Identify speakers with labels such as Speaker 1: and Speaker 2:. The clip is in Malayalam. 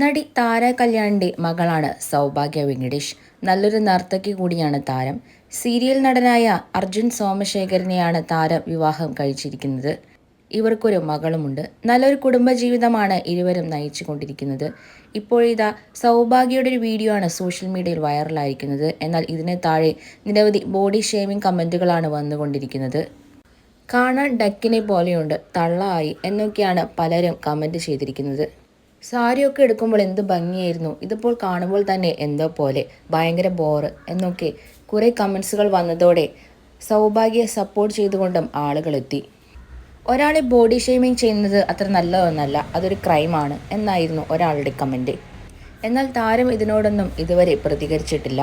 Speaker 1: നടി താര കല്യാണിന്റെ മകളാണ് സൗഭാഗ്യ വെങ്കടേഷ്. നല്ലൊരു നർത്തകി കൂടിയാണ് താരം. സീരിയൽ നടനായ അർജുൻ സോമശേഖരനെയാണ് താരം വിവാഹം കഴിച്ചിരിക്കുന്നത്. ഇവർക്കൊരു മകളുമുണ്ട്. നല്ലൊരു കുടുംബജീവിതമാണ് ഇരുവരും നയിച്ചു കൊണ്ടിരിക്കുന്നത് ഇപ്പോഴിതാ സൗഭാഗ്യയുടെ ഒരു വീഡിയോ ആണ് സോഷ്യൽ മീഡിയയിൽ വൈറലായിരിക്കുന്നത്. എന്നാൽ ഇതിന് താഴെ നിരവധി ബോഡി ഷേമിംഗ് കമന്റുകളാണ് വന്നുകൊണ്ടിരിക്കുന്നത്. കാണാൻ ഡക്കിനെ പോലെയുണ്ട്. തള്ളായി എന്നൊക്കെയാണ് പലരും കമന്റ് ചെയ്തിരിക്കുന്നത്. സാരിയൊക്കെ എടുക്കുമ്പോൾ എന്ത് ഭംഗിയായിരുന്നു. ഇതിപ്പോൾ കാണുമ്പോൾ തന്നെ എന്തോ പോലെ. ഭയങ്കര ബോറ് എന്നൊക്കെ കുറേ കമൻസുകൾ വന്നതോടെ സൗഭാഗ്യ സപ്പോർട്ട് ചെയ്തുകൊണ്ടും ആളുകളെത്തി ഒരാളെ ബോഡി ഷെയ്മിങ് ചെയ്യുന്നത് അത്ര നല്ലതൊന്നല്ല. അതൊരു ക്രൈമാണ് എന്നായിരുന്നു ഒരാളുടെ കമന്റ് എന്നാൽ താരം ഇതിനോടൊന്നും ഇതുവരെ പ്രതികരിച്ചിട്ടില്ല.